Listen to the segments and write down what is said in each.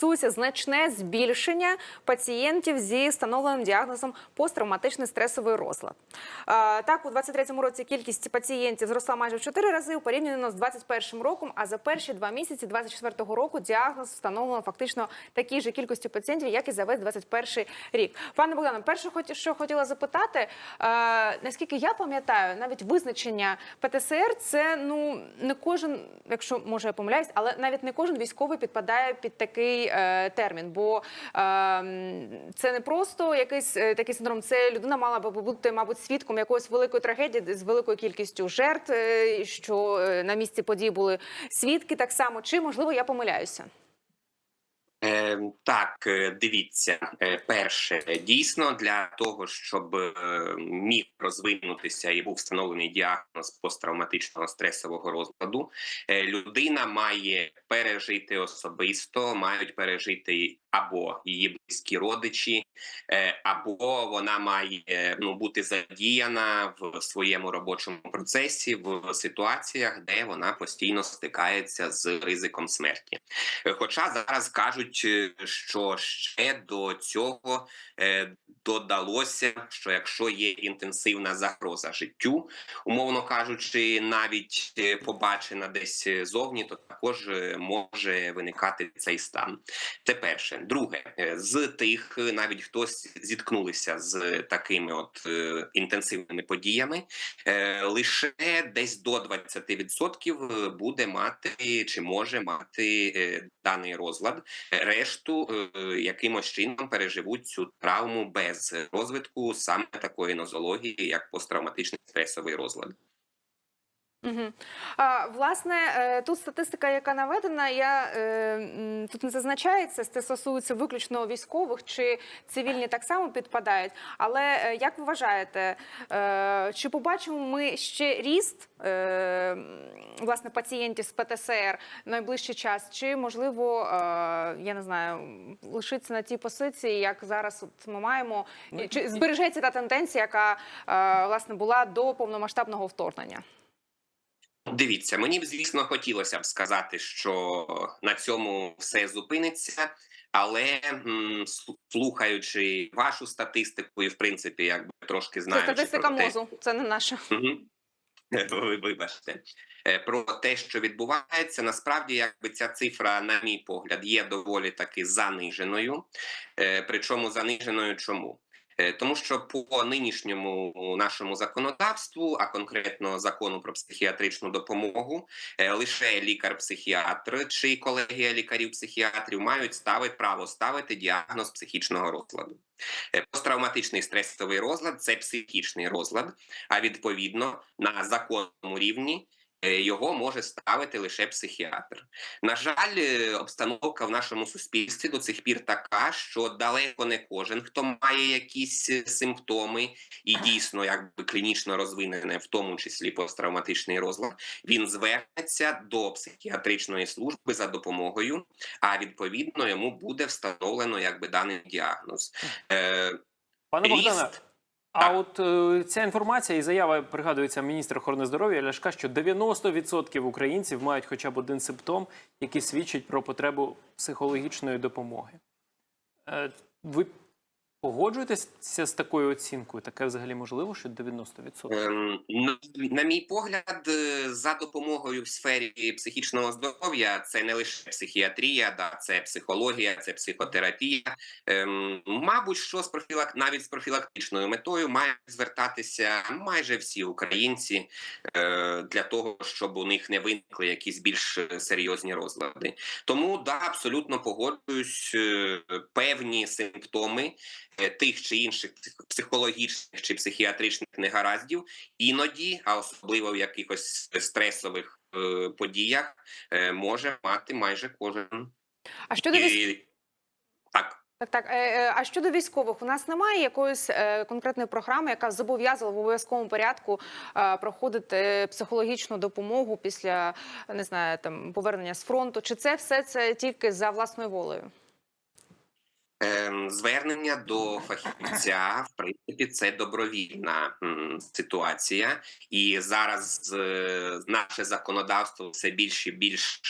Стосується значне збільшення пацієнтів зі встановленим діагнозом посттравматичний стресовий розлад. Так, у 23-му році кількість пацієнтів зросла майже в 4 рази у порівняно з 21-м роком. А за перші два місяці 24-го року діагноз встановлено фактично такій же кількості пацієнтів, як і за весь 21 рік. Пане Богдане, перше, що хотіла запитати, наскільки я пам'ятаю, навіть визначення ПТСР це ну не кожен, якщо може я помиляюсь, але навіть не кожен військовий підпадає під такий е, термін. Бо е, це не просто якийсь е, такий синдром. Це людина мала би бути, мабуть, свідком якоїсь великої трагедії з великою кількістю жертв, е, що е, на місці події були свідки так само. Чи можливо я помиляюся? Е, так, е, дивіться, Е, перше, дійсно для того, щоб е, міг розвинутися і був встановлений діагноз посттравматичного стресового розладу, людина має пережити особисто, мають пережити або її близькі родичі, або вона має ну бути задіяна в своєму робочому процесі в ситуаціях, де вона постійно стикається з ризиком смерті. Хоча зараз кажуть, що ще до цього е, додалося, що якщо є інтенсивна загроза життю, умовно кажучи, навіть е, побачена десь зовні, то також е, може виникати цей стан. Це перше. Друге, з тих, навіть хтось зіткнулися з такими от інтенсивними подіями, лише десь до 20% буде мати чи може мати даний розлад. Решту е, якимось чином переживуть цю травму без розвитку саме такої нозології, як посттравматичний стресовий розлад. Угу. А, власне, е, тут статистика, яка наведена, я е, тут не зазначається, це стосується виключно військових чи цивільні так само підпадають. Але е, як ви вважаєте, чи побачимо ми ще ріст власне пацієнтів з ПТСР в найближчий час? Чи можливо, я не знаю, лишиться на тій позиції, як зараз от ми маємо, Ну, чи збережеться та тенденція, яка власне була до повномасштабного вторгнення? Дивіться, мені б звісно хотілося б сказати, що на цьому все зупиниться. Але м, слухаючи вашу статистику, і в принципі, якби трошки Це статистика те, мозу, це не наша. Ви вибачте Е, про те, що відбувається, насправді, якби ця цифра, на мій погляд, є доволі таки заниженою. Е, Причому заниженою чому? Е, Тому що по нинішньому нашому законодавству, а конкретно закону про психіатричну допомогу, е, лише лікар-психіатр чи колегія лікарів-психіатрів мають ставити право ставити діагноз психічного розладу. Е, Посттравматичний стресовий розлад це психічний розлад, а відповідно на законному рівні його може ставити лише психіатр. На жаль, е, обстановка в нашому суспільстві до цих пір така, що далеко не кожен, хто має якісь е, симптоми і дійсно якби клінічно розвинене, в тому числі посттравматичний розлад, він звернеться до психіатричної служби за допомогою, а відповідно йому буде встановлено якби даний діагноз. Е, Пане Богдане, а от е, ця інформація і заява пригадується міністра охорони здоров'я Ляшка, що 90% українців мають хоча б один симптом, який свідчить про потребу психологічної допомоги. Е, ви погоджуєтеся з такою оцінкою? Таке взагалі можливо, що 90%? Ем, На мій погляд, е, за допомогою в сфері психічного здоров'я це не лише психіатрія, да, це психологія, це психотерапія. Ем, Мабуть, що з профілак... навіть з профілактичною метою мають звертатися майже всі українці е, для того, щоб у них не виникли якісь більш е, серйозні розлади. Тому да, абсолютно погоджуюсь, е, певні симптоми тих чи інших психологічних чи психіатричних негараздів іноді, а особливо в якихось стресових е, подіях, е, може мати майже кожен. А щодо військ... І, так. так, так. е, е, А щодо військових, у нас немає якоїсь е, конкретної програми, яка зобов'язувала в обов'язковому порядку е, проходити психологічну допомогу після не знаю там повернення з фронту. Чи це все це тільки за власною волею? Ем, Звернення до фахівця, в принципі, це добровільна ситуація, і зараз е, наше законодавство все більш і більш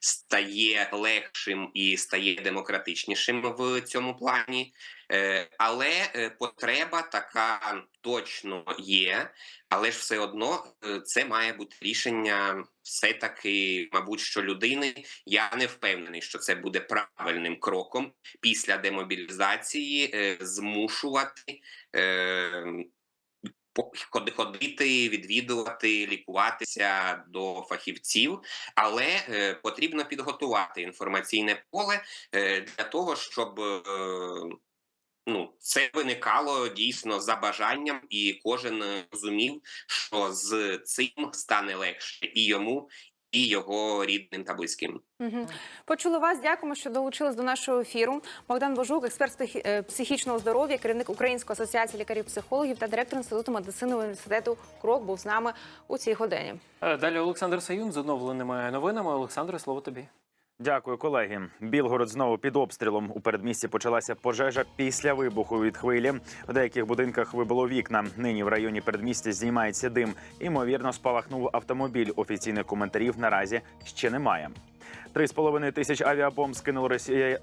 стає легшим і стає демократичнішим в цьому плані. Е, Але е, потреба така точно є, але ж все одно е, це має бути рішення все таки, мабуть, що людини. Я не впевнений, що це буде правильним кроком після демобілізації змушувати. Е, ходити, відвідувати, лікуватися до фахівців, але потрібно підготувати інформаційне поле для того, щоб ну це виникало дійсно за бажанням, і кожен е, розумів, що з цим стане легше і йому, і його рідним та близьким. Мгм. Почули вас. Дякуємо, що долучились до нашого ефіру. Богдан Божук, експерт е, психічного здоров'я, керівник Української асоціації лікарів-психологів та директор інституту медицини університету Крок був з нами у цій годині. Е, Далі Олександр Саюн з оновленими новинами. Олександре, слово тобі. Дякую, колеги. Білгород знову під обстрілом. У передмісті почалася пожежа після вибуху від хвилі. В деяких будинках вибило вікна. Нині в районі передмістя знімається дим. Імовірно, спалахнув автомобіль. Офіційних коментарів наразі ще немає. Три з половиною тисяч авіабомб скинула Росія